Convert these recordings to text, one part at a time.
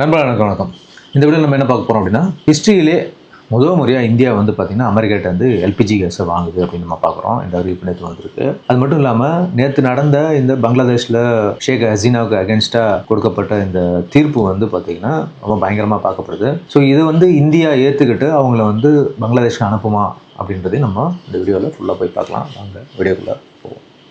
நண்பர்களுக்கு வணக்கம். இந்த வீடியோ நம்ம என்ன பார்க்க போகிறோம் அப்படின்னா ஹிஸ்ட்ரியிலே முதல் முறையாக இந்தியா வந்து பார்த்திங்கன்னா அமெரிக்காட்ட வந்து எல்பிஜி கேஸை வாங்குது அப்படின்னு நம்ம பார்க்குறோம். இந்த அறிவிப்பு நேற்று வந்திருக்கு. அது மட்டும் இல்லாமல் நேற்று நடந்த இந்த பங்களாதேஷில் ஷேக் ஹசீனாவுக்கு அகேன்ஸ்டாக கொடுக்கப்பட்ட இந்த தீர்ப்பு வந்து பார்த்திங்கன்னா ரொம்ப பயங்கரமாக பார்க்கப்படுது. ஸோ இது வந்து இந்தியா ஏற்றுக்கிட்டு அவங்கள வந்து பங்களாதேஷ்க்கு அனுப்புமா அப்படின்றதையும் நம்ம இந்த வீடியோவில் ஃபுல்லாக போய் பார்க்கலாம். வாங்க வீடியோக்குள்ளே.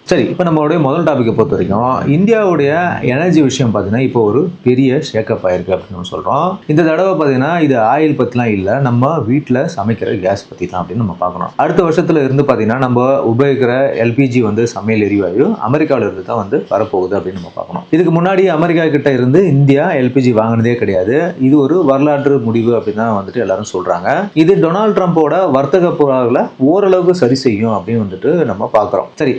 சரி இப்போ நம்மளுடைய முதல் டாப்பிக்கை பொறுத்த வரைக்கும் இந்தியாவுடைய எனர்ஜி விஷயம் பார்த்தீங்கன்னா இப்போ ஒரு பெரிய ஷேக்கப் ஆயிருக்கு அப்படின்னு நம்ம சொல்கிறோம் இந்த தடவை பார்த்தீங்கன்னா இது ஆயில் பற்றிலாம் இல்லை நம்ம வீட்டில் சமைக்கிற கேஸ் பற்றி தான் அப்படின்னு நம்ம பார்க்கணும். அடுத்த வருஷத்தில் இருந்து பார்த்தீங்கன்னா நம்ம உபயோகிக்கிற எல்பிஜி வந்து சமையல் எரிவாயு அமெரிக்காவில் இருந்து தான் வந்து வரப்போகுது அப்படின்னு நம்ம பார்க்கணும். இதுக்கு முன்னாடி அமெரிக்கா கிட்ட இருந்து இந்தியா எல்பிஜி வாங்கினதே கிடையாது. இது ஒரு வரலாற்று முடிவு அப்படின்னு தான் வந்துட்டு எல்லாரும் சொல்கிறாங்க இது டொனால்ட் ட்ரம்ப்போட வர்த்தக புறாவில் ஓரளவுக்கு சரி செய்யும் அப்படின்னு வந்துட்டு நம்ம பார்க்குறோம். சரி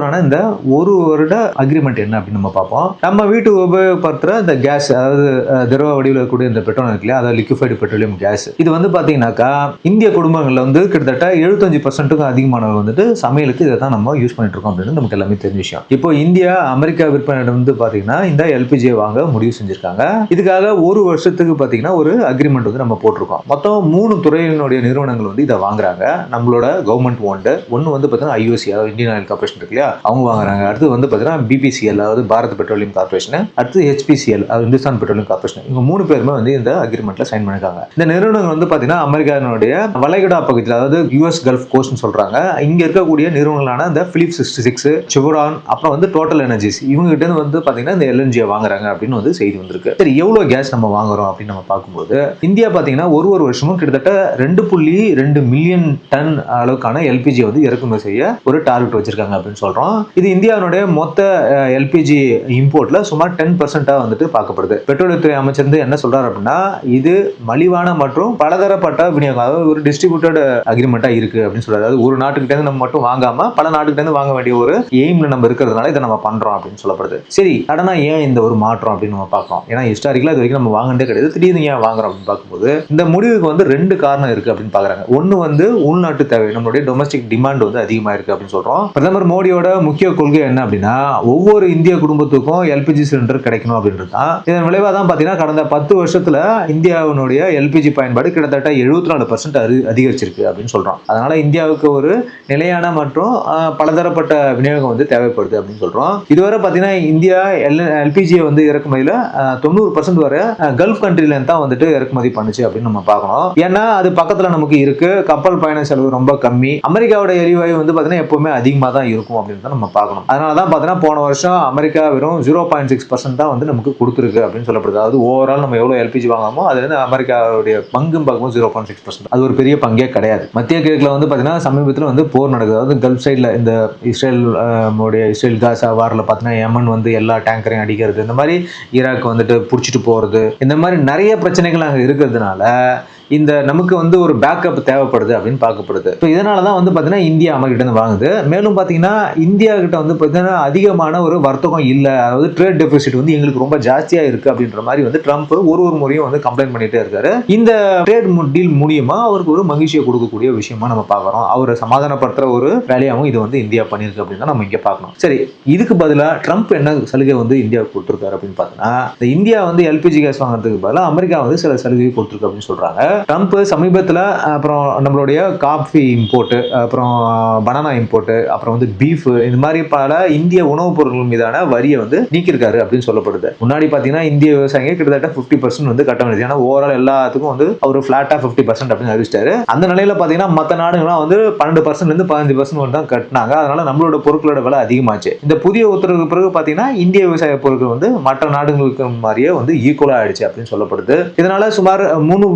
அமெரிக்காவுடனான இந்த ஒரு வருட அக்ரிமெண்ட் என்ன அப்படின்னு நம்ம பார்ப்போம். நம்ம வீட்டுக்கு உபயோகப்படுத்துகிற இந்த கேஸ் அதாவது திரவ வடிவில் இருக்கக்கூடிய இந்த பெட்ரோல் இருக்கு இல்லையா அதாவது லிக்விஃபைடு பெட்ரோலியம் கேஸ் இது வந்து பார்த்தீங்கன்னாக்கா இந்திய குடும்பங்களில் வந்து கிட்டத்தட்ட எழுபத்தஞ்சு பர்சன்ட்டுக்கும் அதிகமானவங்க வந்துட்டு சமையலுக்கு இதை தான் நம்ம யூஸ் பண்ணிட்டு இருக்கோம் அப்படின்னு நமக்கு எல்லாமே தெரிஞ்ச விஷயம். இப்போ இந்தியா அமெரிக்கா விற்பனையிடம் வந்து பார்த்தீங்கன்னா இந்த எல்பிஜியை வாங்க முடிவு செஞ்சிருக்காங்க. இதுக்காக ஒரு வருஷத்துக்கு பார்த்தீங்கன்னா ஒரு அக்ரிமெண்ட் வந்து நம்ம போட்டிருக்கோம். மொத்தம் மூணு துறையினுடைய நிறுவனங்கள் வந்து இதை வாங்குறாங்க. நம்மளோட கவர்மெண்ட் ஓண்டு ஒன்று வந்து பார்த்தீங்கன்னா ஐஓசி அதாவது இந்தியன் ஆயில் கார்பரேஷன் இருக்கு இல்லையா அவங்க வாங்குறாங்க. அடுத்து வந்து பார்த்தீங்கன்னா பிபிசிஎல் அதாவது பாரத் பெட்ரோலியம் கார்பரேஷன் அடுத்து ஹெச்பிசிஎல் அது இந்துஸ்தான் பெட்ரோலியம் கார்பரேஷன் இவங்க மூணு பேருமே வந்து இந்த அக்ரிமெண்ட்ல சைன் பண்ணிருக்காங்க. இந்த நிறுவனங்கள் வந்து பார்த்தீங்கன்னா அமெரிக்காவினுடைய வளைகுடா பகுதியில் அதாவது யூஎஸ் கல்ஃப் கோஸ்ட்னு சொல்றாங்க. இங்க இருக்கக்கூடிய நிறுவனங்களான இந்த பிலிப் சிக்ஸ்டி சிக்ஸ் சிவரான் அப்புறம் வந்து டோட்டல் எனர்ஜிஸ் இவங்க கிட்ட வந்து பார்த்தீங்கன்னா இந்த எல்என்ஜியை வாங்குறாங்க அப்படின்னு வந்து செய்தி வந்திருக்கு. சரி எவ்வளோ கேஸ் நம்ம வாங்குறோம் அப்படின்னு நம்ம பார்க்கும்போது இந்தியா பார்த்தீங்கன்னா ஒரு ஒரு வருஷமும் கிட்டத்தட்ட ரெண்டு புள்ளி ரெண்டு மில்லியன் டன் அளவுக்கான எல்பிஜி வந்து இறக்குமதி செய்ய ஒரு டார்கெட் வச்சிருக்காங்க அப்படின்னு சொல்றோம். இது இந்தியாவினுடைய மொத்த எல்பிஜி இம்போர்ட்ல சுமார் டென் பர்சன்டா வந்துட்டு பார்க்கப்படுது. பெட்ரோலியத்துறை அமைச்சர் வந்து என்ன சொல்றாரு அப்படின்னா இது மலிவான மற்றும் பலதரப்பட்ட விநியோகம். அதாவது ஒரு டிஸ்ட்ரிபியூட்டட் அக்ரிமெண்டா இருக்கு அப்படின்னு சொல்றாரு. அதாவது ஒரு நாட்டுக்கிட்டேருந்து நம்ம மட்டும் வாங்காம பல நாட்டுக்கிட்ட இருந்து வாங்க வேண்டிய ஒரு எய்ம்ல நம்ம இருக்கிறதுனால இதை நம்ம பண்றோம் அப்படின்னு சொல்லப்படுது. சரி கடனா ஏன் இந்த ஒரு மாற்றம் அப்படின்னு நம்ம பார்க்கறோம். ஏன்னா ஹிஸ்டாரிக்கலா இது வரைக்கும் நம்ம வாங்கினதே கிடையாது. திடீர்னு ஏன் வாங்குறோம் அப்படின்னு பார்க்கும்போது இந்த முடிவுக்கு வந்து ரெண்டு காரணம் இருக்கு அப்படின்னு பாக்குறாங்க ஒன்னு வந்து உள்நாட்டு தேவை. நம்மளுடைய டொமஸ்டிக் டிமாண்ட் வந்து அதிகமா இருக்கு அப்படின்னு சொல்றோம். பிரதமர் மோடியோட முக்கிய கொள்கை என்ன அப்படின்னா ஒவ்வொரு இந்திய குடும்பத்துக்கும் எல்பிஜி சிலிண்டர் கிடைக்கணும் அப்படின்றது தான். இதன் விளைவாக தான் பார்த்தீங்கன்னா கடந்த பத்து வருஷத்துல இந்தியாவினுடைய எல்பிஜி பயன்பாடு கிட்டத்தட்ட எழுபத்தி நாலு பர்சன்ட் அதிகரிச்சிருக்கு அப்படின்னு சொல்கிறோம் அதனால இந்தியாவுக்கு ஒரு நிலையான மற்றும் பலதரப்பட்ட விநியோகம் வந்து தேவைப்படுது அப்படின்னு சொல்கிறோம் இதுவரை பார்த்தீங்கன்னா இந்தியா எல் எல்பிஜியை வந்து இறக்குமதியில் தொண்ணூறு பர்சன்ட் வரை கல்ஃப் கண்ட்ரிலேருந்து தான் வந்துட்டு இறக்குமதி பண்ணுச்சு அப்படின்னு நம்ம பார்க்கணும். ஏன்னா அது பக்கத்தில் நமக்கு இருக்குது கப்பல் பயண செலவு ரொம்ப கம்மி. அமெரிக்காவோட எரிவாயு வந்து பார்த்தீங்கன்னா எப்போவுமே அதிகமாக தான் இருக்கும் அப்படின்னு தான் நம்ம பார்க்கணும். அதனால தான் பார்த்தீங்கன்னா போன வருஷம் அமெரிக்கா வெறும் ஜீரோ பாயிண்ட் சிக்ஸ் பர்சன்ட் தான் வந்து நமக்கு கொடுத்துருக்கு அப்படின்னு சொல்லப்படுது. அதாவது ஓவரால் நம்ம எவ்வளோ எல்பிஜி வாங்காமோ அதுல இருந்து அமெரிக்காவுடைய பங்கும் பார்க்கும்போது ஜீரோ பாயிண்ட் சிக்ஸ் பர்சன்ட் அது ஒரு பெரிய பங்கே கிடையாது. மத்திய கிழக்கில் வந்து பார்த்தீங்கன்னா சமீபத்தில் வந்து போர் நடக்குது. அதாவது கல்ஃப் சைடில் இந்த இஸ்ரேல் உடைய இஸ்ரேல் காசா வாரில் பார்த்தீங்கன்னா எமன் வந்து எல்லா டேங்கரையும் அடிக்கிறது. இந்த மாதிரி ஈராக் வந்துட்டு பிடிச்சிட்டு போகிறது இந்த மாதிரி நிறைய பிரச்சனைகள் அங்கே இருக்கிறதுனால இந்த நமக்கு வந்து ஒரு பேக்கப் தேவைப்படுது அப்படின்னு பார்க்கப்படுது. ஸோ இதனால தான் வந்து பார்த்தீங்கன்னா இந்தியா அமெரிக்கிட்ட இருந்து வாங்குது. மேலும் பார்த்தீங்கன்னா இந்தியா கிட்ட வந்து பார்த்தீங்கன்னா அதிகமான ஒரு வர்த்தகம் இல்லை. அதாவது ட்ரேட் டெபிசிட் வந்து எங்களுக்கு ரொம்ப ஜாஸ்தியாக இருக்கு அப்படின்ற மாதிரி வந்து ட்ரம்ப் ஒரு ஒரு முறையும் வந்து கம்ப்ளைண்ட் பண்ணிட்டே இருக்காரு. இந்த ட்ரேட் டீல் மூலியமா அவருக்கு ஒரு மகிழ்ச்சியை கொடுக்கக்கூடிய விஷயமா நம்ம பார்க்குறோம். அவரை சமாதானப்படுத்துற ஒரு வேலையாகவும் இது வந்து இந்தியா பண்ணியிருக்கு அப்படின்னு தான் நம்ம இங்கே பார்க்கணும் சரி இதுக்கு பதிலாக ட்ரம்ப் என்ன சலுகை வந்து இந்தியாவுக்கு கொடுத்துருக்காரு அப்படின்னு பார்த்தோன்னா இந்த இந்தியா வந்து எல்பிஜி கேஸ் வாங்குறதுக்கு பதிலாக அமெரிக்கா வந்து சில சலுகை கொடுத்துருக்கு அப்படின்னு சொல்றாங்க. ட்ரம்ப் சமீபத்தில் அப்புறம் நம்மளுடைய காஃபி இம்போர்ட்டு அப்புறம் பனானா இம்போர்ட்டு அப்புறம் வந்து பீஃப் இந்த மாதிரி பல இந்திய உணவுப் பொருட்கள் மீதான வரியை வந்து நீக்கியிருக்காரு அப்படின்னு சொல்லப்படுது. முன்னாடி பார்த்தீங்கன்னா இந்திய விவசாயிங்க கிட்டத்தட்ட ஃபிஃப்டி பர்சன்ட் வந்து கட்ட வேண்டியது. ஏன்னா ஓவரால் எல்லாத்துக்கும் வந்து அவர் ஃபிளாட்டாக ஃபிஃப்டி பர்சன்ட் அப்படின்னு அறிவிச்சிட்டாரு. அந்த நிலையில பார்த்தீங்கன்னா மற்ற நாடுகள்லாம் வந்து பன்னெண்டு பர்சன்ட்லேருந்து பதினஞ்சு பர்சன்ட் தான் கட்டினாங்க. அதனால நம்மளோட பொருட்களோட விலை அதிகமாச்சு. இந்த புதிய உத்தரவுக்கு பிறகு பார்த்தீங்கன்னா இந்திய விவசாய பொருட்கள் வந்து மற்ற நாடுகளுக்கு மாதிரியே வந்து ஈக்குவலாக ஆயிடுச்சு அப்படின்னு சொல்லப்படுது. இதனால சுமார் மூணு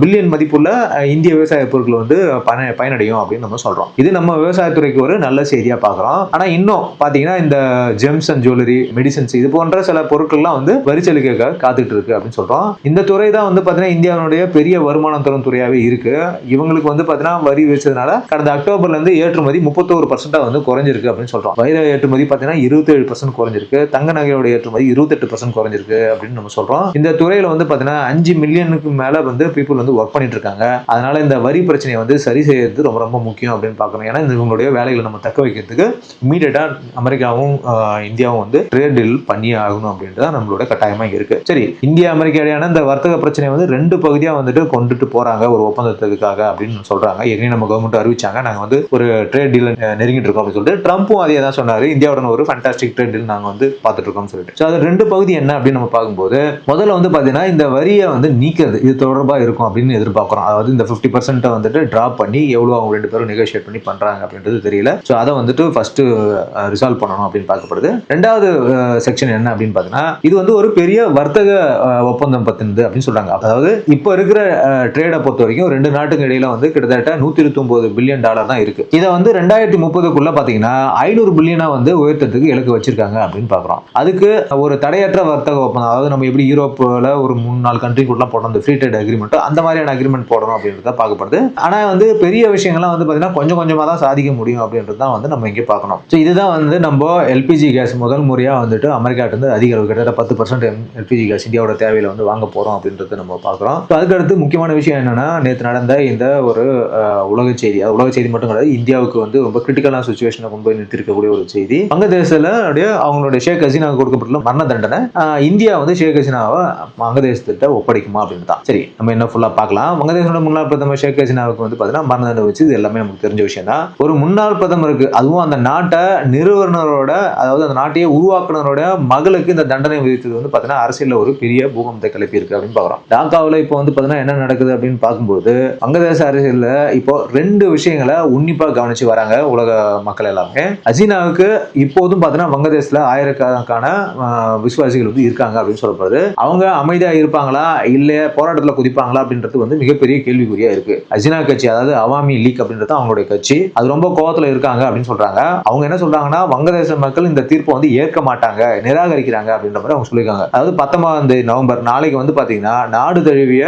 பில்லியன் மதிப்புள்ள இந்திய விவசாய பொருட்கள் வந்து பயன பயனடையும் அப்படின்னு நம்ம சொல்றோம். இது நம்ம விவசாயத்துறைக்கு ஒரு நல்ல செய்தியா பார்க்குறோம் ஆனா இன்னும் பாத்தீங்கன்னா இந்த ஜெம்ஸ் அண்ட் ஜுவல்லரி மெடிசன்ஸ் இது போன்ற சில பொருட்கள்லாம் வந்து வரிச்சலுகைக்காக காத்துட்டு இருக்கு அப்படின்னு சொல்றோம். இந்த துறை தான் வந்து பாத்தீங்கன்னா இந்தியாவுடைய பெரிய வருமானம் தரும் துறையாவே இருக்கு. இவங்களுக்கு வந்து பாத்தீங்கன்னா வரி வச்சதுனால கடந்த அக்டோபர்ல இருந்து ஏற்றுமதி முப்பத்தோரு பர்சன்டா வந்து குறைஞ்சிருக்கு அப்படின்னு சொல்றோம். வைர ஏற்றுமதி பாத்தீங்கன்னா இருபத்தேழு பர்சன்ட் குறைஞ்சிருக்கு. தங்க நகையோட ஏற்றுமதி இருபத்தெட்டு பர்சன்ட் குறைஞ்சிருக்கு அப்படின்னு நம்ம சொல்றோம். இந்த துறையில வந்து பாத்தீங்கன்னா அஞ்சு மில்லியனுக்கு மேல வந்து பீப்புள் வந்து ஒர்க் பண்ணிட்டு இருக்காங்க அதனால இந்த வரி பிரச்சனையை வந்து சரி செய்யறது ரொம்ப ரொம்ப முக்கியம் அப்படின்னு பார்க்கணும். ஏன்னா இந்த இவங்களுடைய வேலைகளை நம்ம தக்க வைக்கிறதுக்கு இமீடியட்டா அமெரிக்காவும் இந்தியாவும் வந்து ட்ரேட் டீல் பண்ணியே ஆகணும் அப்படின்றது தான் நம்மளோட கட்டாயமாக இருக்கு. சரி இந்தியா அமெரிக்கா இடையான இந்த வர்த்தக பிரச்சனையை வந்து ரெண்டு பகுதியாக வந்துட்டு கொண்டுட்டு போறாங்க. ஒரு ஒப்பந்தத்துக்காக அப்படின்னு சொல்றாங்க. ஏற்கனவே நம்ம கவர்மெண்ட் அறிவிச்சாங்க. நாங்கள் வந்து ஒரு ட்ரேட் டீல் நெருங்கிட்டு இருக்கோம் அப்படின்னு சொல்லிட்டு ட்ரம்ப்பும் அதே தான் சொன்னார். இந்தியாவுடன் ஒரு ஃபண்டாஸ்டிக் ட்ரேட் டீல் நாங்கள் வந்து பார்த்துட்டு இருக்கோம்னு சொல்லிட்டு. ஸோ அது ரெண்டு பகுதி என்ன அப்படின்னு நம்ம பார்க்கும்போது முதல்ல வந்து பார்த்தீங்கன்னா இந்த வரியை வந்து நீக்கிறது இது தொடர்பாக இருக்கும் அப்படின்னு எதிர்பார்க்குறோம். அதாவது இந்த ஃபிஃப்டி பர்சன்ட்டை வந்துட்டு ட்ராப் பண்ணி எவ்வளோ அவங்க ரெண்டு பேரும் நெகோஷியேட் பண்ணி பண்ணுறாங்க அப்படின்றது தெரியல. ஸோ அதை வந்துட்டு ஃபஸ்ட்டு ரிசால்வ் பண்ணணும் அப்படின்னு பார்க்கப்படுது. ரெண்டாவது செக்ஷன் என்ன அப்படின்னு பார்த்தீங்கன்னா இது வந்து ஒரு பெரிய வர்த்தக ஒப்பந்தம் பத்தினது அப்படின்னு சொல்கிறாங்க அதாவது இப்போ இருக்கிற ட்ரேடை பொறுத்த வரைக்கும் ரெண்டு நாட்டுக்கு இடையில வந்து கிட்டத்தட்ட நூற்றி இருபத்தொம்போது பில்லியன் டாலர் தான் இருக்குது இதை வந்து ரெண்டாயிரத்தி முப்பதுக்குள்ள பார்த்தீங்கன்னா ஐநூறு பில்லியனாக வந்து உயர்த்தத்துக்கு இலக்கு வச்சிருக்காங்க அப்படின்னு பார்க்குறோம். அதுக்கு ஒரு தடையற்ற வர்த்தக ஒப்பந்தம் அதாவது நம்ம எப்படி யூரோப்பில் ஒரு மூணு நாலு கண்ட்ரிக்குள்ளே போட்டோம் அந்த ஃப்ரீ ட்ரேட் அக்ரிமெண்ட்டோ அந்த மாதிரி மாதிரியான அக்ரிமெண்ட் போடணும் அப்படின்றத பார்க்கப்படுது. ஆனால் வந்து பெரிய விஷயங்கள்லாம் வந்து பார்த்தீங்கன்னா கொஞ்சம் கொஞ்சமாக தான் சாதிக்க முடியும் அப்படின்றது தான் வந்து நம்ம இங்கே பார்க்கணும். ஸோ இதுதான் வந்து நம்ம எல்பிஜி கேஸ் முதல் முறையாக வந்துட்டு அமெரிக்காட்ட வந்து அதிக அளவு கிட்டத்தட்ட பத்து பர்சன்ட் எல்பிஜி கேஸ் இந்தியாவோட தேவையில வந்து வாங்க போகிறோம் அப்படின்றத நம்ம பார்க்குறோம். ஸோ அதுக்கடுத்து முக்கியமான விஷயம் என்னென்னா நேற்று நடந்த இந்த ஒரு உலக செய்தி அது உலக செய்தி மட்டும் கிடையாது இந்தியாவுக்கு வந்து ரொம்ப கிரிட்டிக்கலான சுச்சுவேஷனை கொண்டு போய் நிறுத்திருக்கக்கூடிய ஒரு செய்தி. வங்கதேசத்தில் அவங்களுடைய ஷேக் ஹசீனாவுக்கு கொடுக்கப்பட்டுள்ள மரண தண்டனை இந்தியா வந்து ஷேக் ஹசீனாவை வங்கதேசத்திட்ட ஒப்படைக்குமா அப்படின்னு தான் சரி நம்ம என்ன ஃபுல்லாக பார்க்கலாம். வங்கதேசோட முன்னாள் பிரதமர் ஷேக் ஹசீனாவுக்கு வந்து பார்த்தீங்கன்னா மரண தண்டனை வச்சு இது எல்லாமே நமக்கு தெரிஞ்ச விஷயம் தான் ஒரு முன்னாள் பிரதமருக்கு அதுவும் அந்த நாட்டை நிறுவனரோட அதாவது அந்த நாட்டையே உருவாக்குனரோட மகளுக்கு இந்த தண்டனை விதித்தது வந்து பார்த்தீங்கன்னா அரசியலில் ஒரு பெரிய பூகம்பத்தை கிளப்பி இருக்கு அப்படின்னு பார்க்குறோம். டாக்காவில் இப்போ வந்து பார்த்தீங்கன்னா என்ன நடக்குது அப்படின்னு பார்க்கும்போது வங்கதேச அரசியலில் இப்போ ரெண்டு விஷயங்களை உன்னிப்பாக கவனிச்சு வராங்க உலக மக்கள் எல்லாமே. ஹசீனாவுக்கு இப்போதும் பார்த்தீங்கன்னா வங்கதேசத்தில் ஆயிரக்கணக்கான விசுவாசிகள் வந்து இருக்காங்க அப்படின்னு சொல்லப்படுது. அவங்க அமைதியாக இருப்பாங்களா? இல்லை போராட்டத்தில் குதிப்பாங்களா அப்படின்றது வந்து மிகப்பெரிய கேள்விக்குறியா இருக்கு. அசினா கட்சி அதாவது அவாமி லீக் அப்படின்றது அவங்களுடைய கட்சி. அது ரொம்ப கோபத்துல இருக்காங்க அப்படின்னு சொல்றாங்க. அவங்க என்ன சொல்றாங்கன்னா வங்கதேச மக்கள் இந்த தீர்ப்பை வந்து ஏற்க மாட்டாங்க நிராகரிக்கிறாங்க அப்படின்ற மாதிரி அவங்க சொல்லியிருக்காங்க. அதாவது பத்தொன்பதாம் தேதி நவம்பர் நாளைக்கு வந்து பாத்தீங்கன்னா நாடு தழுவிய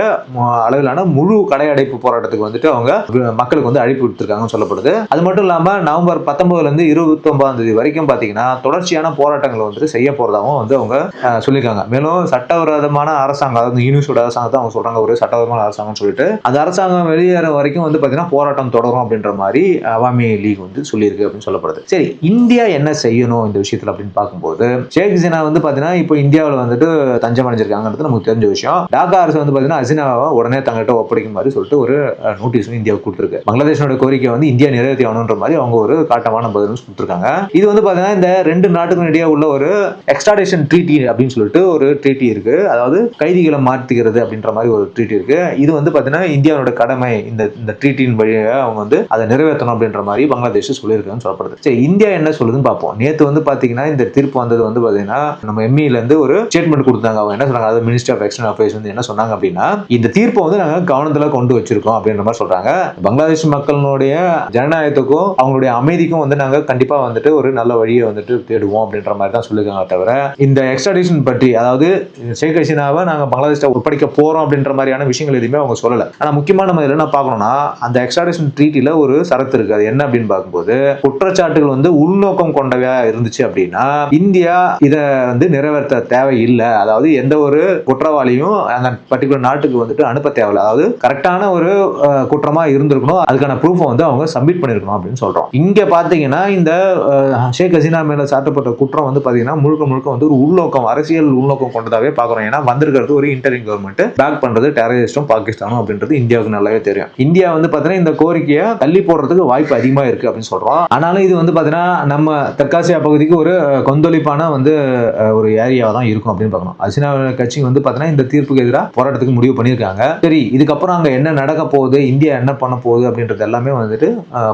அளவிலான முழு கடை அடைப்பு போராட்டத்துக்கு வந்துட்டு அவங்க மக்களுக்கு வந்து அழைப்பு விடுத்திருக்காங்கன்னு சொல்லப்படுது. அது மட்டும் இல்லாம நவம்பர் பத்தொன்பதுல இருந்து இருபத்தி ஒன்பதாம் தேதி வரைக்கும் பாத்தீங்கன்னா தொடர்ச்சியான போராட்டங்கள் வந்துட்டு செய்ய போறதாகவும் வந்து அவங்க சொல்லியிருக்காங்க. மேலும் சட்டவிரோதமான அரசாங்கம் அதாவது யூனிவர்சிட்டி அரசாங்கத்தை அவங்க சொல்றாங்க ஒரு சட்டவிரோதமான அரசாங்கம்னு சொல்லிட்டு அந்த அரசாங்கம் வெளியேற வரைக்கும் வந்து பாத்தீங்கன்னா போராட்டம் தொடரும் அப்படின்ற மாதிரி அவாமி லீக் வந்து சொல்லியிருக்கு அப்படின்னு சொல்லப்படுது. சரி இந்தியா என்ன செய்யணும் இந்த விஷயத்துல அப்படின்னு பார்க்கும்போது ஷேக் ஹசீனா வந்து பாத்தீங்கன்னா இப்போ இந்தியாவில் வந்துட்டு தஞ்சம் அடைஞ்சிருக்காங்கிறது நமக்கு தெரிஞ்ச விஷயம். டாக்கா அரசு வந்து பார்த்தீங்கன்னா ஹசீனாவை உடனே தங்கிட்ட ஒப்படைக்கும் மாதிரி சொல்லிட்டு ஒரு நோட்டீஸ் இந்தியாவுக்கு கொடுத்துருக்கு. பங்களாதேஷோட கோரிக்கை வந்து இந்தியா நிறைவேற்றி ஆகணுன்ற மாதிரி அவங்க ஒரு காட்டமான பதில் கொடுத்துருக்காங்க. இது வந்து பார்த்தீங்கன்னா இந்த ரெண்டு நாட்டுக்கும் இடையே உள்ள ஒரு எக்ஸ்ட்ராடேஷன் ட்ரீட்டி அப்படின்னு சொல்லிட்டு ஒரு ட்ரீட்டி இருக்கு. அதாவது கைதிகளை மாற்றிக்கிறது அப்படின்ற மாதிரி ஒரு ட்ரீட்டி இருக்கு. இது வந்து பார்த்தீங்கன்னா இந்தியாவோட கடமை. இந்த இந்த ட்ரீட்டின் வழியாக அவங்க வந்து அதை நிறைவேற்றணும் அப்படின்ற மாதிரி பங்களாதேஷ் சொல்லியிருக்காங்கன்னு சொல்லப்படுது. சரி இந்தியா என்ன சொல்லுதுன்னு பார்ப்போம். நேற்று வந்து பார்த்தீங்கன்னா இந்த தீர்ப்பு வந்தது வந்து பார்த்தீங்கன்னா நம்ம எம்இலேருந்து ஒரு ஸ்டேட்மெண்ட் கொடுத்தாங்க. அவங்க என்ன சொன்னாங்க? அதாவது மினிஸ்டர் ஆஃப் எக்ஸ்டர்னல் அஃபேர்ஸ் வந்து என்ன சொன்னாங்க அப்படின்னா இந்த தீர்ப்பை வந்து நாங்கள் கவனத்தில் கொண்டு வச்சிருக்கோம் அப்படின்ற மாதிரி சொல்றாங்க. பங்களாதேஷ் மக்களுடைய ஜனநாயகத்துக்கும் அவங்களுடைய அமைதிக்கும் வந்து நாங்கள் கண்டிப்பாக வந்துட்டு ஒரு நல்ல வழியை வந்துட்டு தேடுவோம் அப்படின்ற மாதிரி தான் சொல்லியிருக்காங்க தவிர இந்த எக்ஸ்ட்ராடிஷன் பற்றி அதாவது ஷேக் ஹசீனாவை நாங்கள் பங்களாதேஷ் ஒப்படைக்க போகிறோம் அப்படின்ற மாதிரியான விஷயங்கள் எதுவுமே அவங்க சொல்லல. ஆனா முக்கியமான நம்ம இதுல என்ன பார்க்கணும்னா அந்த எக்ஸ்ட்ராடிஷன் ட்ரீட்டில ஒரு சரத்து இருக்கு. அது என்ன அப்படின்னு பார்க்கும்போது குற்றச்சாட்டுகள் வந்து உள்நோக்கம் கொண்டவையா இருந்துச்சு அப்படின்னா இந்தியா இதை வந்து நிறைவேற்ற தேவை இல்லை அதாவது எந்த ஒரு குற்றவாளியும் அந்த பர்டிகுலர் நாட்டுக்கு வந்துட்டு அனுப்ப தேவையில்லை. அதாவது கரெக்டான ஒரு குற்றமாக குற்றமா இருந்திருக்கணும். அதுக்கான ப்ரூஃபை வந்து அவங்க சப்மிட் பண்ணிருக்கணும் அப்படின்னு சொல்றோம். இங்க பாத்தீங்கன்னா இந்த ஷேக் ஹசீனா மேல சாட்டப்பட்ட குற்றம் வந்து பாத்தீங்கன்னா முழுக்க முழுக்க வந்து ஒரு உள்நோக்கம் அரசியல் உள்நோக்கம் கொண்டதாகவே பாக்குறோம் ஏன்னா வந்திருக்கிறது ஒரு இன்டரிங் கவர்மெண்ட் பேக் பண்றது டெரரிஸ்டும் பாகிஸ்தானும் அப்படின்றது இந்தியாவுக்கு நல்லாவே தெரியும். இந்தியா வந்து பாத்தீங்கன்னா இந்த கோரிக்கையை தள்ளி போடுறதுக்கு வாய்ப்பு அதிகமா இருக்கு அப்படின்னு சொல்றோம். ஆனாலும் இது வந்து பாத்தீங்கன்னா நம்ம தெற்காசியா பகுதிக்கு ஒரு கொந்தளிப்பான வந்து ஒரு ஏரியாவை தான் இருக்கும் அப்படின்னு பார்க்கணும். அசினா கட்சி வந்து பாத்தீங்கன்னா இந்த தீர்ப்புக்கு எதிராக போராட்டத்துக்கு முடிவு பண்ணியிருக்காங்க. சரி இதுக்கப்புறம் அங்க என்ன நடக்க போகுது இந்தியா என்ன பண்ண போகுது அப்படின்றது எல்லாமே வந்துட்டு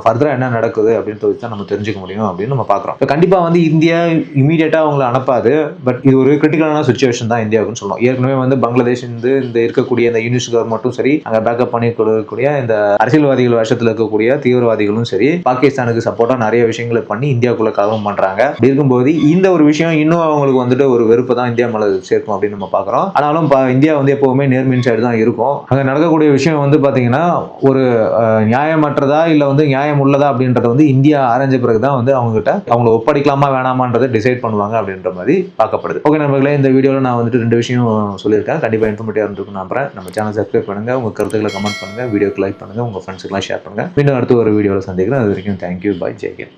ஃபர்தரா என்ன நடக்குது அப்படின்றத வச்சு தான் நம்ம தெரிஞ்சுக்க முடியும் அப்படின்னு நம்ம பார்க்குறோம். கண்டிப்பா வந்து இந்தியா இமீடியட்டா அவங்களை அனுப்பாது. பட் இது ஒரு கிரிட்டிக்கலான சுச்சுவேஷன் தான் இந்தியாவுக்குன்னு சொல்லணும் ஏற்கனவே வந்து பங்களாதேஷ் வந்து இந்த இருக்கக்கூடிய இந்த யூனிஸ் மட்டும் சரி அங்க பேக்கப் பண்ணி கொடுக்கக்கூடிய இந்த அரசியல்வாதிகள் வருஷத்துல இருக்கக்கூடிய தீவிரவாதிகளும் சரி பாகிஸ்தானுக்கு சப்போர்ட்டா நிறைய விஷயங்களை பண்ணி இந்தியாவுக்குள்ள கலவம் பண்றாங்க. அப்படி இருக்கும்போது இந்த ஒரு விஷயம் இன்னும் அவங்களுக்கு வந்துட்டு ஒரு வெறுப்பு தான் இந்தியா மேல சேர்க்கும் அப்படின்னு நம்ம பார்க்குறோம். ஆனாலும் ப- இந்தியா வந்து எப்பவுமே நேர்மின் சைடு தான் இருக்கும். அங்க நடக்கக்கூடிய விஷயம் வந்து பாத்தீங்கன்னா ஒரு நியாயமற்றதா இல்ல வந்து நியாயம் உள்ளதா அப்படின்றத வந்து இந்தியா ஆரஞ்ச பிறகுதான் வந்து அவங்க கிட்ட அவங்கள ஒப்படைக்கலாமா வேணாமான்றதை டிசைட் பண்ணுவாங்க அப்படின்ற மாதிரி பார்க்கப்படுது. ஓகே நண்பர்களே இந்த வீடியோல நான் வந்துட்டு ரெண்டு விஷயம் சொல்லியிருக்கேன். கண்டிப்பா இன்ஃபர்மேட்டிவா இருந்திருக்கும் நம்புறேன். நம்ம சேனல் சப்ஸ்கிரைப் சப்ஸ்கிரைப் பண்ணுங்கள் உங்கள் கருத்துக்களை கமெண்ட் பண்ணுங்கள் வீடியோக்கு லைக் பண்ணுங்கள் உங்கள் ஃப்ரெண்ட்ஸுக்கெல்லாம் ஷேர் பண்ணுங்கள் மீண்டும் அடுத்து ஒரு வீடியோவில் சந்திக்கிறேன். அது வரைக்கும் தேங்க்யூ பாய் ஜெய்கன்